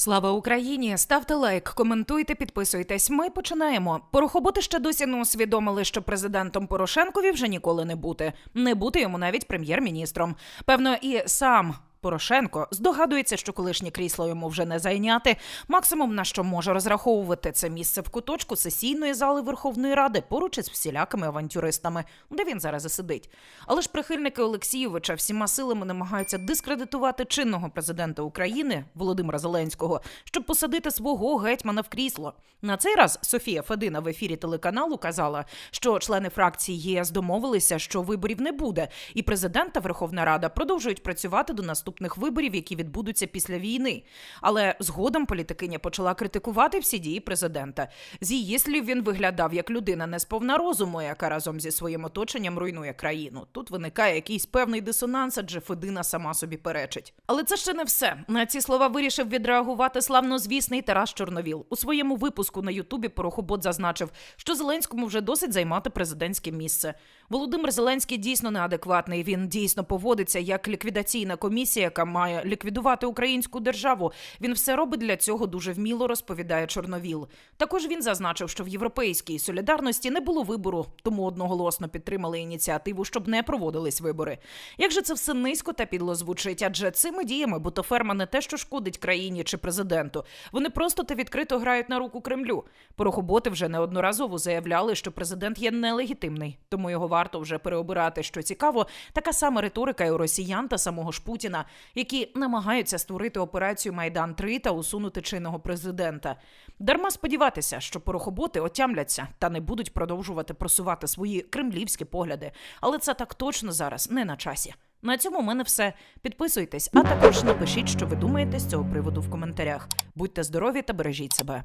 Слава Україні! Ставте лайк, коментуйте, підписуйтесь. Ми починаємо. Порохоботи ще досі не усвідомили, що президентом Порошенкові вже ніколи не бути. Не бути йому навіть прем'єр-міністром. Певно, і сам. Порошенко здогадується, що колишнє крісло йому вже не зайняти. Максимум на що може розраховувати це місце в куточку сесійної зали Верховної Ради поруч із всілякими авантюристами, де він зараз і сидить. Але ж прихильники Олексійовича всіма силами намагаються дискредитувати чинного президента України Володимира Зеленського, щоб посадити свого гетьмана в крісло. На цей раз Софія Федина в ефірі телеканалу казала, що члени фракції ЄС домовилися, що виборів не буде, і президент та Верховна Рада продовжують працювати до наступних виборів, які відбудуться після війни. Але згодом політикиня почала критикувати всі дії президента. З її слів він виглядав як людина не сповна розуму, яка разом зі своїм оточенням руйнує країну. Тут виникає якийсь певний дисонанс, адже Федина сама собі перечить. Але це ще не все. На ці слова вирішив відреагувати славнозвісний Тарас Чорновіл. У своєму випуску на Ютубі Порохобот зазначив, що Зеленському вже досить займати президентське місце. Володимир Зеленський дійсно неадекватний. Він дійсно поводиться як ліквідаційна комісія, яка має ліквідувати українську державу. Він все робить для цього дуже вміло, розповідає Чорновіл. Також він зазначив, що в європейській солідарності не було вибору, тому одноголосно підтримали ініціативу, щоб не проводились вибори. Як же це все низько та підло звучить? Адже цими діями бутоферма не те, що шкодить країні чи президенту. Вони просто та відкрито грають на руку Кремлю. Порохоботи вже неодноразово заявляли, що президент є нелегітимний, тому його варто вже переобирати. Що цікаво, така сама риторика і у росіян та самого ж Путіна, які намагаються створити операцію Майдан 3 та усунути чинного президента. Дарма сподіватися, що порохоботи отямляться та не будуть продовжувати просувати свої кремлівські погляди. Але це так точно зараз не на часі. На цьому в мене все. Підписуйтесь, а також напишіть, що ви думаєте з цього приводу в коментарях. Будьте здорові та бережіть себе.